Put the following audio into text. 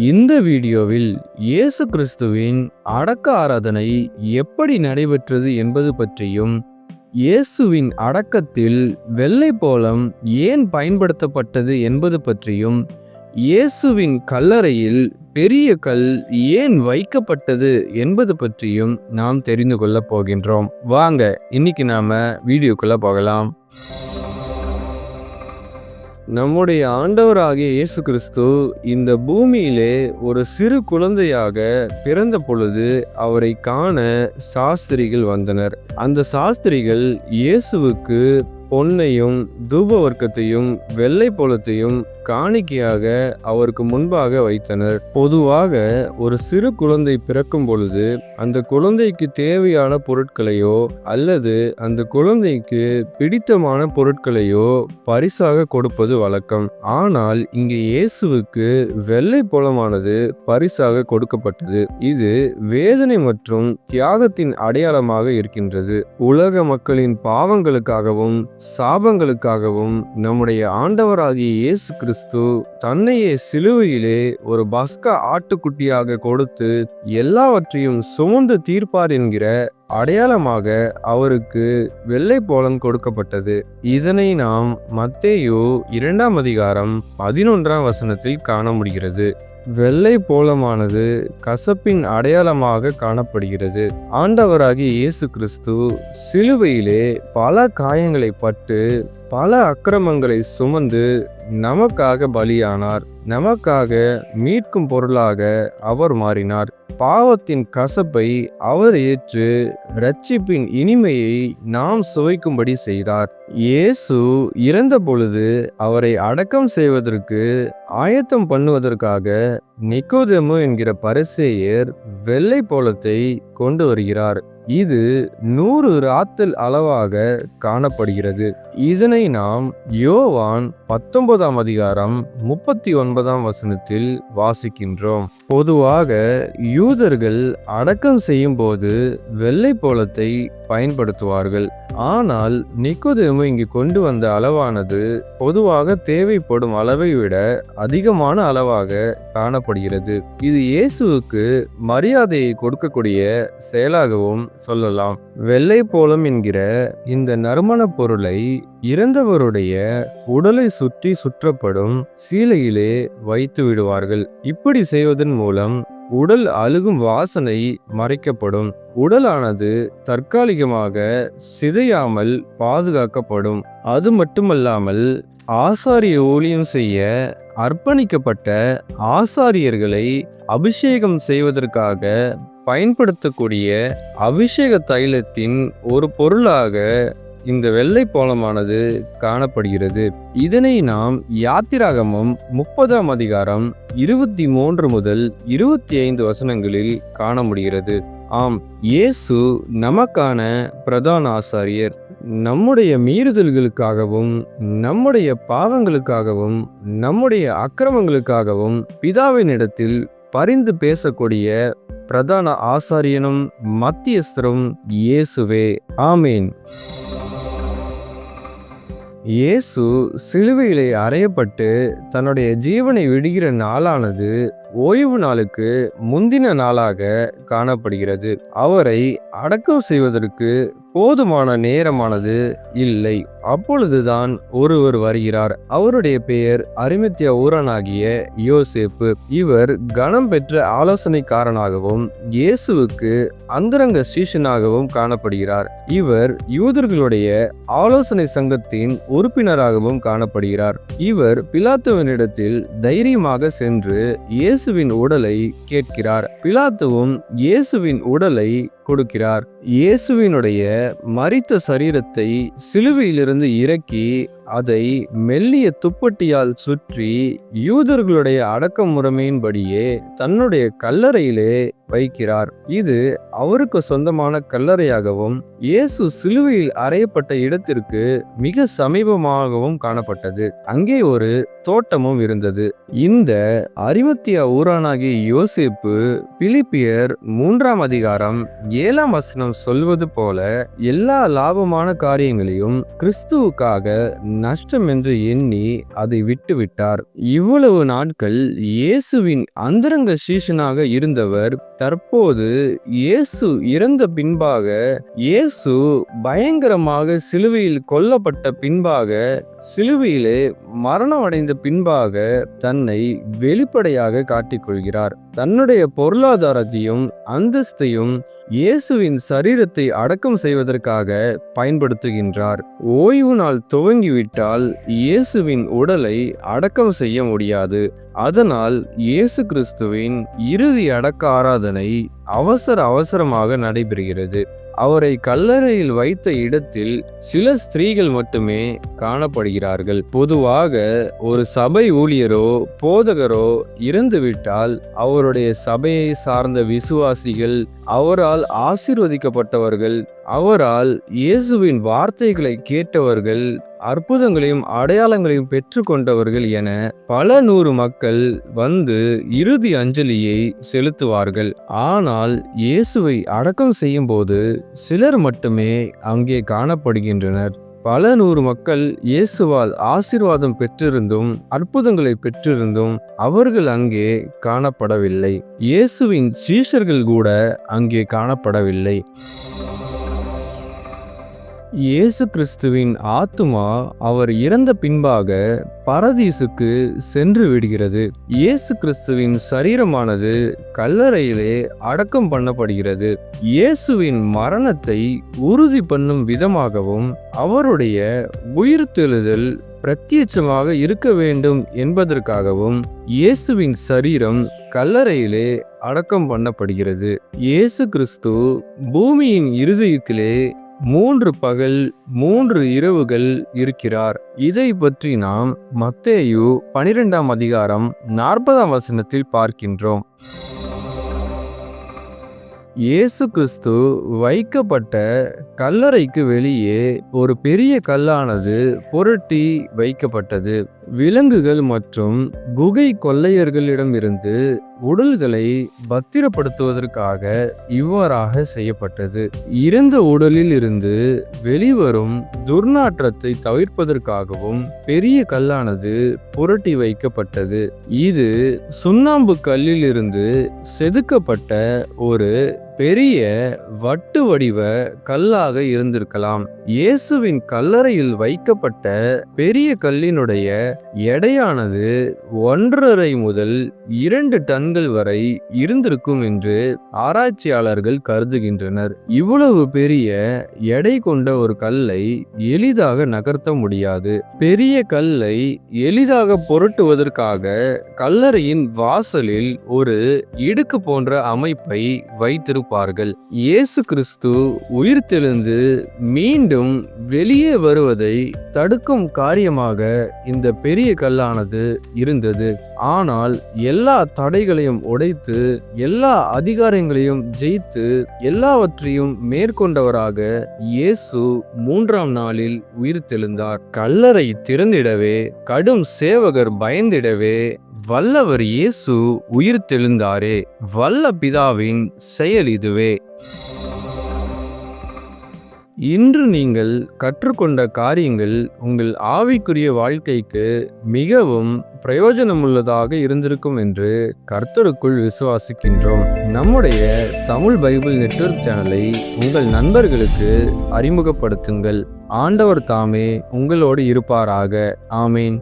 இந்த வீடியோவில் இயேசு கிறிஸ்துவின் அடக்க ஆராதனை எப்படி நடைபெற்றது என்பது பற்றியும் இயேசுவின் அடக்கத்தில் வெள்ளை போலம் ஏன் பயன்படுத்தப்பட்டது என்பது பற்றியும் இயேசுவின் கல்லறையில் பெரிய கல் ஏன் வைக்கப்பட்டது என்பது பற்றியும் நாம் தெரிந்து கொள்ளப் போகின்றோம். வாங்க இன்னைக்கு நாம வீடியோக்குள்ள போகலாம். நம்முடைய ஆண்டவராகிய இயேசு கிறிஸ்து இந்த பூமியிலே ஒரு சிறு குழந்தையாக பிறந்த பொழுது அவரை காண சாஸ்திரிகள் வந்தனர். அந்த சாஸ்திரிகள் இயேசுவுக்கு பொன்னையும் தூப வர்க்கத்தையும் வெள்ளை பொலத்தையும் காணிக்கையாக அவருக்கு முன்பாக வைத்தனர். பொதுவாக ஒரு சிறு குழந்தை பிறக்கும் பொழுது அந்த குழந்தைக்கு தேவையான பொருட்களையோ அல்லது அந்த குழந்தைக்கு பிடித்தமான பொருட்களையோ பரிசாக கொடுப்பது வழக்கம். ஆனால் இங்கே இயேசுவுக்கு வெள்ளை போலமானது பரிசாக கொடுக்கப்பட்டது. இது வேதனை மற்றும் தியாகத்தின் அடையாளமாக இருக்கின்றது. உலக மக்களின் பாவங்களுக்காகவும் சாபங்களுக்காகவும் நம்முடைய ஆண்டவராகிய இயேசு கிறிஸ்து தன்னையே சிலுவையிலே ஒரு பஸ்கா ஆட்டுக்குட்டியாக கொடுத்து எல்லாவற்றையும் சுமந்து தீர்ப்பார் என்கிற அடையாளமாக அவருக்கு வெள்ளை போலம் கொடுக்கப்பட்டது. இதனை நாம் மத்தேயோ இரண்டாம் அதிகாரம் பதினொன்றாம் வசனத்தில் காண முடிகிறது. வெள்ளை போலமானது கசப்பின் அடையாளமாக காணப்படுகிறது. ஆண்டவராகிய இயேசு கிறிஸ்து சிலுவையிலே பல காயங்களை பட்டு பல அக்கிரமங்களை சுமந்து நமக்காக பலியானார். நமக்காக மீட்கும் பொருளாக அவர் மாறினார். பாவத்தின் கசப்பை அவர் ஏற்று ரட்சிப்பின் இனிமையை நாம் சுவைக்கும்படி செய்தார். இயேசு இறந்த பொழுது அவரை அடக்கம் செய்வதற்கு ஆயத்தம் பண்ணுவதற்காக நிக்கோதெமு என்கிற பரிசேயர் வெள்ளை போலத்தை கொண்டு வருகிறார். இது நூறு ராத்தல் அளவாக காணப்படுகிறது. இதனை நாம் யோவான் பத்தொன்பதாம் அதிகாரம் முப்பத்தி ஒன்பதாம் வசனத்தில் வாசிக்கின்றோம். பொதுவாக யூதர்கள் அடக்கம் செய்யும் போது வெள்ளை போலத்தை பயன்படுத்துவார்கள். ஆனால் நிக்கோதேமு இங்கு கொண்டு வந்த அளவானது பொதுவாக தேவைப்படும் அளவை விட அதிகமான அளவாக காணப்படுகிறது. இது இயேசுவுக்கு மரியாதையை கொடுக்கக்கூடிய செயலாகவும் சொல்லலாம். வெள்ளை போலம் என்கிற இந்த நறுமண பொருளை இறந்தவருடைய உடலை சுற்றி சுற்றப்படும் சீலையிலே வைத்து விடுவார்கள். இப்படி செய்வதன் மூலம் உடல் அழுகும் வாசனை மறைக்கப்படும். உடலானது தற்காலிகமாக சிதையாமல் பாதுகாக்கப்படும். அது மட்டுமல்லாமல் ஆசாரிய ஊழியம் செய்ய அர்ப்பணிக்கப்பட்ட ஆசாரியர்களை அபிஷேகம் செய்வதற்காக பயன்படுத்தக்கூடிய அபிஷேக தைலத்தின் ஒரு பொருளாக இந்த வெள்ளை போலமானது காணப்படுகிறது. இதனை நாம் யாத்திராகமம் முப்பதாம் அதிகாரம் இருபத்தி மூன்று முதல் இருபத்தி ஐந்து வசனங்களில் காண முடிகிறது ஆம் இயேசு நமக்கான பிரதான ஆசாரியர். நம்முடைய மீறுதல்களுக்காகவும் நம்முடைய பாவங்களுக்காகவும் நம்முடைய அக்கிரமங்களுக்காகவும் பிதாவினிடத்தில் பரிந்து பேசக்கூடிய பிரதான ஆசாரியனும் மத்தியஸ்தரும் இயேசுவே. ஆமீன். இயேசு சிலுவையிலே அறையப்பட்டு தன்னுடைய ஜீவனை விடுகிற நாளானது ஓய்வு நாளுக்கு முந்தின நாளாக காணப்படுகிறது. அவரை அடக்கம் செய்வதற்கு போதுமான நேரமானது இல்லை. அப்பொழுதுதான் ஒருவர் வருகிறார். அவருடைய பெயர் அரிமத்திய ஊரனாகிய யோசேப்பு. இவர் கனம் பெற்ற ஆலோசனைக்காரனாகவும் இயேசுவுக்கு அந்தரங்க சீஷனாகவும் காணப்படுகிறார். இவர் யூதர்களுடைய ஆலோசனை சங்கத்தின் உறுப்பினராகவும் காணப்படுகிறார். இவர் பிலாத்துவனிடத்தில் தைரியமாக சென்று இயேசுவின் உடலை கேட்கிறார். பிலாத்துவும் இயேசுவின் உடலை கொடுக்கிறார். இயேசுவினுடைய மறித்த சரீரத்தை சிலுவையிலிருந்து இறக்கி அதை மெல்லிய துப்பட்டியால் சுற்றி யூதர்களுடைய அடக்க முறைமையின்படியே தன்னுடைய கல்லறையிலே வைக்கிறார். இது அவருக்கு சொந்தமான கல்லறையாகவும் இயேசு சிலுவையில் அறையப்பட்ட இடத்திற்கு மிக சமீபமாகவும் காணப்பட்டது. அங்கே ஒரு தோட்டமும் இருந்தது. இந்த அரிமத்தியா ஊரானாகிய யோசிப்பு பிலிப்பியர் மூன்றாம் அதிகாரம் ஏழாம் வசனம் சொல்வது போல எல்லா லாபமான காரியங்களையும் கிறிஸ்துவுக்காக நஷ்டம் என்று எண்ணி அதை விட்டுவிட்டார். இவ்வளவு நாட்கள் இயேசுவின் அந்தரங்க சீஷனாக இருந்தவர் தற்போது இயேசு இறந்த பின்பாக இயேசு பயங்கரமாக சிலுவையில் கொல்லப்பட்ட பின்பாக சிலுவையிலே மரணம் அடைந்த பின்பாக தன்னை வெளிப்படையாக காட்டிக்கொள்கிறார். தன்னுடைய பொருளாதாரத்தையும் அந்தஸ்தையும் இயேசுவின் சரீரத்தை அடக்கம் செய்வதற்காக பயன்படுத்துகின்றார். ஓய்வு நாள் துவங்கிவிட்டால் இயேசுவின் உடலை அடக்கம் செய்ய முடியாது. அதனால் இயேசு கிறிஸ்துவின் இறுதி அடக்க ஆராதனை அவசர அவசரமாக நடைபெறுகிறது. அவரை கல்லறையில் வைத்த இடத்தில் சில ஸ்திரீகள் மட்டுமே காணப்படுகிறார்கள். பொதுவாக ஒரு சபை ஊழியரோ போதகரோ இறந்துவிட்டால் அவருடைய சபையை சார்ந்த விசுவாசிகள் அவரால் ஆசிர்வதிக்கப்பட்டவர்கள் அவரால் இயேசுவின் வார்த்தைகளை கேட்டவர்கள் அற்புதங்களையும் அடையாளங்களையும் பெற்றுக்கொண்டவர்கள் என பல நூறு மக்கள் வந்து இறுதி அஞ்சலியை செலுத்துவார்கள். ஆனால் இயேசுவை அடக்கம் செய்யும்போது சிலர் மட்டுமே அங்கே காணப்படுகின்றனர். பல நூறு மக்கள் இயேசுவால் ஆசீர்வாதம் பெற்றிருந்தும் அற்புதங்களை பெற்றிருந்தும் அவர்கள் அங்கே காணப்படவில்லை. இயேசுவின் சீஷர்கள் கூட அங்கே காணப்படவில்லை. இயேசு கிறிஸ்துவின் ஆத்துமா அவர் இறந்த பின்பாக பரதீசுக்கு சென்று விடுகிறது. இயேசு கிறிஸ்துவின் சரீரமானது கல்லறையிலே அடக்கம் பண்ணப்படுகிறது. இயேசுவின் மரணத்தை உறுதி பண்ணும் விதமாகவும் அவருடைய உயிர்த்தெழுதல் பிரத்யட்சமாக இருக்க வேண்டும் என்பதற்காகவும் இயேசுவின் சரீரம் கல்லறையிலே அடக்கம் பண்ணப்படுகிறது. இயேசு கிறிஸ்து பூமியின் இருதயத்திலே மூன்று பகல் மூன்று இரவுகள் இருக்கிறார். இதை பற்றி நாம் மத்தேயு பனிரெண்டாம் அதிகாரம் நாற்பதாம் வசனத்தில் பார்க்கின்றோம். இயேசு கிறிஸ்து வைக்கப்பட்ட கல்லறைக்கு வெளியே ஒரு பெரிய கல்லானது புரட்டி வைக்கப்பட்டது. விலங்குகள் மற்றும் குகை கொள்ளையர்களிடமிருந்து உடல்களை பத்திரப்படுத்துவதற்காக இவ்வாறாக செய்யப்பட்டது. இறந்த உடலில் இருந்து வெளிவரும் துர்நாற்றத்தை தவிர்ப்பதற்காகவும் பெரிய கல்லானது புரட்டி வைக்கப்பட்டது. இது சுண்ணாம்பு கல்லில் இருந்து செதுக்கப்பட்ட ஒரு பெரிய வட்டு வடிவ கல்லாக இருந்திருக்கலாம். இயேசுவின் கல்லறையில் வைக்கப்பட்ட பெரிய கல்லினுடைய எடையானது ஒன்றரை முதல் இரண்டு டன்கள் வரை இருந்திருக்கும் என்று ஆராய்ச்சியாளர்கள் கருதுகின்றனர். இவ்வளவு பெரிய எடை கொண்ட ஒரு கல்லை எளிதாக நகர்த்த முடியாது. பெரிய கல்லை எளிதாக புரட்டுவதற்காக கல்லறையின் வாசலில் ஒரு இடுக்கு போன்ற அமைப்பை வைத்திருப்பார் இருப்பார்கள் இயேசு கிறிஸ்து உயிர்த்தெழுந்து மீண்டும் வெளியே வருவதை தடுக்கும் காரியமாக இந்த பெரிய கல்லானது இருந்தது. ஆனால் எல்லா தடைகளையும் உடைத்து எல்லா அதிகாரங்களையும் ஜெயித்து எல்லாவற்றையும் மேற்கொண்டவராக இயேசு மூன்றாம் நாளில் உயிர்த்தெழுந்தார். கல்லறை திறந்திடவே கடும் சேவகர் பயந்திடவே வல்லவர் இயேசு உயிர் தெழுந்தாரே வல்ல பிதாவின் செயல் இதுவே. இன்று நீங்கள் கற்றுக்கொண்ட காரியங்கள் உங்கள் ஆவிக்குரிய வாழ்க்கைக்கு மிகவும் பிரயோஜனமுள்ளதாக இருந்திருக்கும் என்று கர்த்தருக்குள் விசுவாசிக்கின்றோம். நம்முடைய தமிழ் பைபிள் நெட்வொர்க் சேனலை உங்கள் நண்பர்களுக்கு அறிமுகப்படுத்துங்கள். ஆண்டவர் தாமே உங்களோடு இருப்பாராக. ஆமீன்.